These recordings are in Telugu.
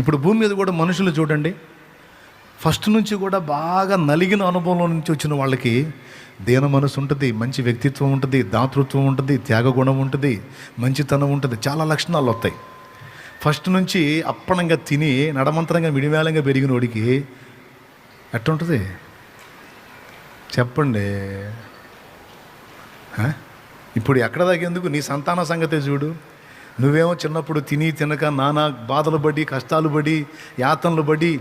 ఇప్పుడు భూమి మీద కూడా మనుషులు చూడండి. ఫస్ట్ నుంచి కూడా బాగా నలిగిన అనుభవంలో నుంచి వచ్చిన వాళ్ళకి దీన మనసు ఉంటుంది మంచి వ్యక్తిత్వం ఉంటుంది దాతృత్వం ఉంటుంది త్యాగగుణం ఉంటుంది మంచితనం ఉంటుంది చాలా లక్షణాలు వస్తాయి. ఫస్ట్ నుంచి అప్పణంగా తిని నడమంతరంగా మిడివేలంగా పెరిగిన వాడికి ఎట్టుంటుంది? చెప్పండి. ఇప్పుడు ఎక్కడ దాకేందుకు నీ సంతాన సంగతే చూడు. నువ్వేమో చిన్నప్పుడు తిని తినక నానా బాధలు పడి కష్టాలు పడి యాతనలు పడి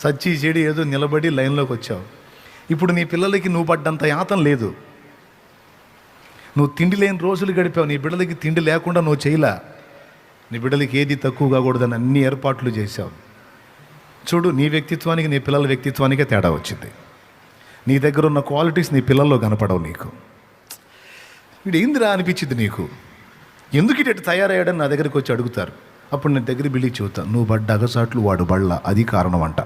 సచ్చి చెడి ఏదో నిలబడి లైన్లోకి వచ్చావు. ఇప్పుడు నీ పిల్లలకి నువ్వు పడ్డంత యాతన లేదు. నువ్వు తిండి లేని రోజులు గడిపావు. నీ బిడ్డలకి తిండి లేకుండా నువ్వు చేయలా. నీ బిడ్డలకి ఏది తక్కువ కాకూడదని అన్ని ఏర్పాట్లు చేశావు. చూడు నీ వ్యక్తిత్వానికి నీ పిల్లల వ్యక్తిత్వానికే తేడా వచ్చింది. నీ దగ్గర ఉన్న క్వాలిటీస్ నీ పిల్లల్లో కనపడవు నీకు. వీడు ఏందిరా అనిపించింది నీకు? ఎందుకు ఇటు తయారయ్యాడని నా దగ్గరికి వచ్చి అడుగుతారు. అప్పుడు నేను దగ్గర బిల్లి చెబుతాను నువ్వు పడ్డ అగసాట్లు వాడు బళ్ళ అది కారణం అంట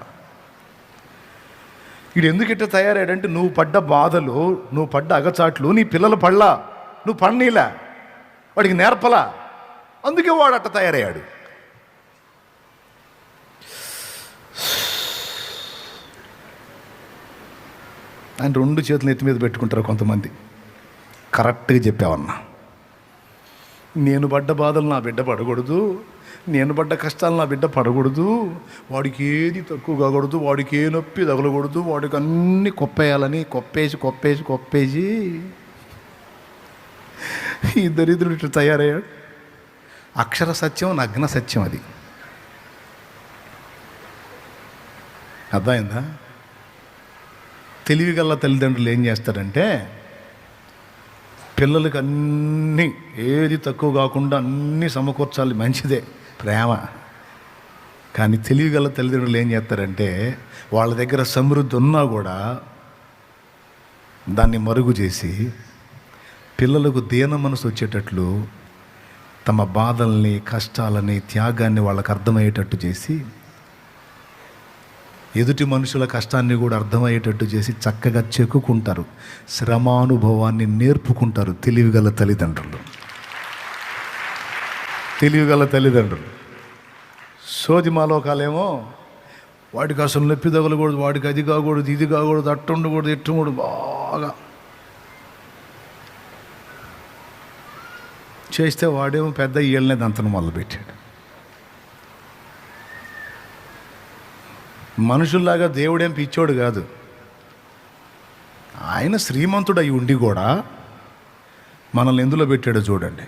వీడు ఎందుకు ఇట్ట తయారయ్యాడంటే నువ్వు పడ్డ బాధలు నువ్వు పడ్డ అగచాట్లు నీ పిల్లలు పళ్ళా నువ్వు పన్నీలా వాడికి నేర్పలా అందుకే వాడు అట్ట తయారయ్యాడు. ఆయన రెండు చేతులు ఎత్తి మీద పెట్టుకుంటారు కొంతమంది. కరెక్ట్గా చెప్పావన్నా. నేను పడ్డ బాధలు నా బిడ్డ పడకూడదు. నేను పడ్డ కష్టాలు నా బిడ్డ పడకూడదు. వాడికి ఏది తక్కువ కాకూడదు వాడికి ఏ నొప్పి తగలకూడదు వాడికి అన్ని కొప్పేయాలని కొప్పేసి కొప్పేసి కొప్పేసి ఈ దరిద్రుడు ఇట్లా తయారయ్యాడు. అక్షర సత్యం నగ్న సత్యం అది. అర్థమైందా? తెలివిగల తల్లిదండ్రులు ఏం చేస్తారంటే పిల్లలకి అన్నీ ఏది తక్కువ కాకుండా అన్నీ సమకూర్చాలి. మంచిదే. ప్రేమ. కానీ తెలివిగల తల్లిదండ్రులు ఏం చేస్తారంటే వాళ్ళ దగ్గర సమృద్ధి ఉన్నా కూడా దాన్ని మరుగు చేసి పిల్లలకు దీన మనసు వచ్చేటట్లు తమ బాధల్ని కష్టాలని త్యాగాన్ని వాళ్ళకు అర్థమయ్యేటట్టు చేసి ఎదుటి మనుషుల కష్టాన్ని కూడా అర్థమయ్యేటట్టు చేసి చక్కగా చెక్కుకుంటారు. శ్రమానుభవాన్ని నేర్పుకుంటారు తెలివిగల తల్లిదండ్రులు. తెలివిగల తల్లిదండ్రులు. సోది మాలోకాలేమో వాడికి అసలు నొప్పి తగలకూడదు వాడికి అది కాకూడదు ఇది కాకూడదు అట్టు ఉండకూడదు ఇట్టు ఉండకూడదు బాగా. చేస్తే వాడేమో పెద్ద ఈళ్ళనే దంతను మొదలుపెట్టాడు. మనుషుల్లాగా దేవుడేం పిచ్చోడు కాదు. ఆయన శ్రీమంతుడు అయి ఉండి కూడా మనల్ని ఎందులో పెట్టాడో చూడండి.